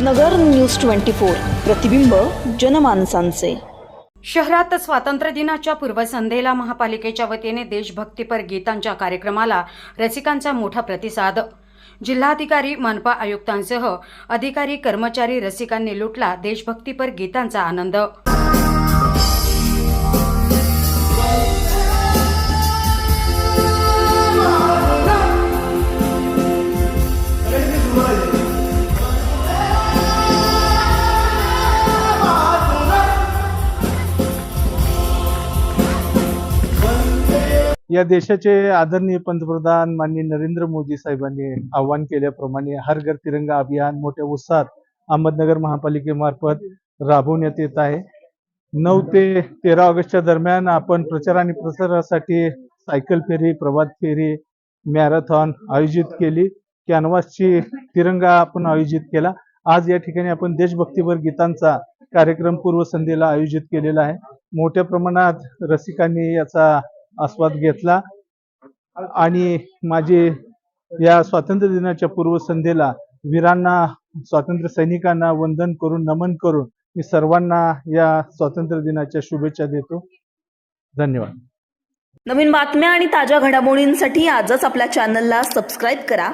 नगर news twenty four. प्रतिबिंब जनमानसांचे. शहरात स्वातंत्र्य दिनाच्या पूर्वसंध्येला महापालिकेच्या वतीने देशभक्तीपर गीतांच्या कार्यक्रमाला रसिकांचा मोठा प्रतिसाद. जिल्हाधिकारी मनपा आयुक्तांसह अधिकारी कर्मचारी रसिकांनी लुटला देशभक्तीपर गीतांचा आनंद. या देशाचे आदरणीय पंतप्रधान माननीय नरेंद्र मोदी साहेबांनी आवाहन केल्याप्रमाणे हर घर तिरंगा अभियान मोठ्या उत्साहात अहमदनगर महापालिकेमार्फत राबवण्यात येत आहे. नऊ ते तेरा ऑगस्टच्या दरम्यान आपण प्रचार आणि प्रसारासाठी सायकल फेरी प्रभात फेरी मॅरेथॉन आयोजित केली. कॅनव्हासची तिरंगा आपण आयोजित केला. आज या ठिकाणी आपण देशभक्तीपर गीतांचा कार्यक्रम पूर्वसंध्येला आयोजित केलेला आहे. मोठ्या प्रमाणात रसिकांनी याचा आस्वाद घेतला. आणि माझे या स्वातंत्र्य दिनाच्या पूर्वसंध्येला वीरांना स्वातंत्र्य सैनिकांना वंदन करून नमन करून मी सर्वांना या स्वातंत्र्य दिनाच्या शुभेच्छा देतो. धन्यवाद. नवीन बातम्या आणि ताज्या घडामोडींसाठी आजच आपल्या चॅनलला सबस्क्राईब करा.